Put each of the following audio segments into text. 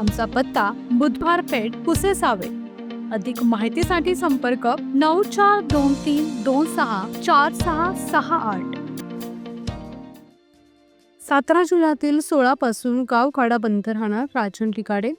आमचा पत्ता बुधवार पेठ पुसे सावे अधिक माहितीसाठी संपर्क नऊ चार दोन तीन दोन सहा चार सहा सहा आठ. सातारा जिल्ह्यातील सोळापासून गावखाडा बंद राहणार राजन लिकाडे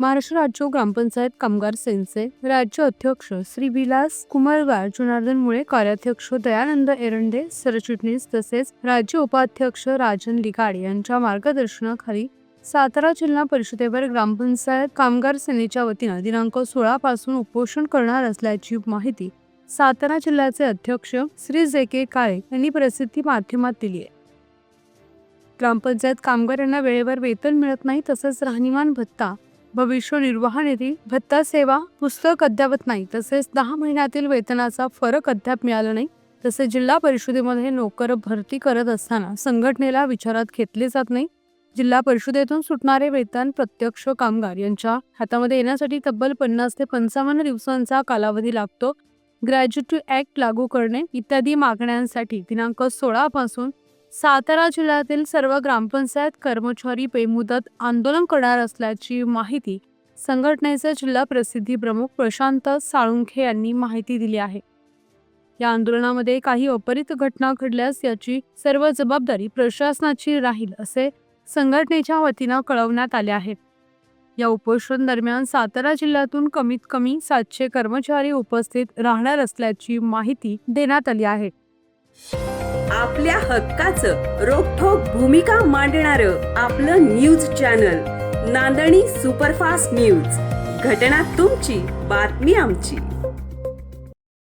महाराष्ट्र राज्य ग्रामपंचायत कामगार सेनचे राज्य अध्यक्ष श्री विलास कुमारगार जनार्दन मुळे कार्याध्यक्ष दयानंद एरंडे सरचिटणीस तसेच राज्य उपाध्यक्ष राजन लिकाडे यांच्या मार्गदर्शनाखाली सातारा जिल्हा परिषदेवर ग्रामपंचायत कामगार सेनेच्या वतीनं दिनांक सोळा पासून उपोषण करणार असल्याची माहिती सातारा जिल्ह्याचे अध्यक्ष श्री जे के काळे यांनी प्रसिद्धी माध्यमात दिली आहे. ग्रामपंचायत कामगार यांना वेळेवर वेतन मिळत नाही तसंच राहणीमान भत्ता भविष्य निर्वाह निधी भत्ता सेवा पुस्तक अद्यावत नाही तसेच दहा महिन्यातील वेतनाचा फरक अद्याप मिळाला नाही तसेच जिल्हा परिषदेमध्ये नोकर भरती करत असताना संघटनेला विचारात घेतले जात नाही. जिल्हा परिषदेतून सुटणारे वेतन प्रत्यक्ष कामगार यांच्या हातामध्ये येण्यासाठी तब्बल पन्नास ते पंचावन्न दिवसांचा कालावधी लागतो. ग्रॅज्युटी ऍक्ट लागू करणे इत्यादी मागण्यांसाठी दिनांक सोळा पासून सातारा जिल्ह्यातील सर्व ग्रामपंचायत कर्मचारी बेमुदत आंदोलन करणार असल्याची माहिती संघटनेचे जिल्हा प्रसिद्धी प्रमुख प्रशांत साळुंखे यांनी माहिती दिली आहे. या आंदोलनामध्ये काही अपरित घटना घडल्यास याची सर्व जबाबदारी प्रशासनाची राहील असे संघटनेच्या वतीनं कळवण्यात आले आहेत. या उपोषण दरम्यान सातारा जिल्ह्यातून कमीत कमी सातशे कर्मचारी उपस्थित राहणार असल्याची माहिती देण्यात आली आहे. आपल्या हक्काचं रोखोक भूमिका मांडणार आपलं न्यूज चॅनल नांदणी सुपरफास्ट न्यूज. घटना तुमची बातमी आमची.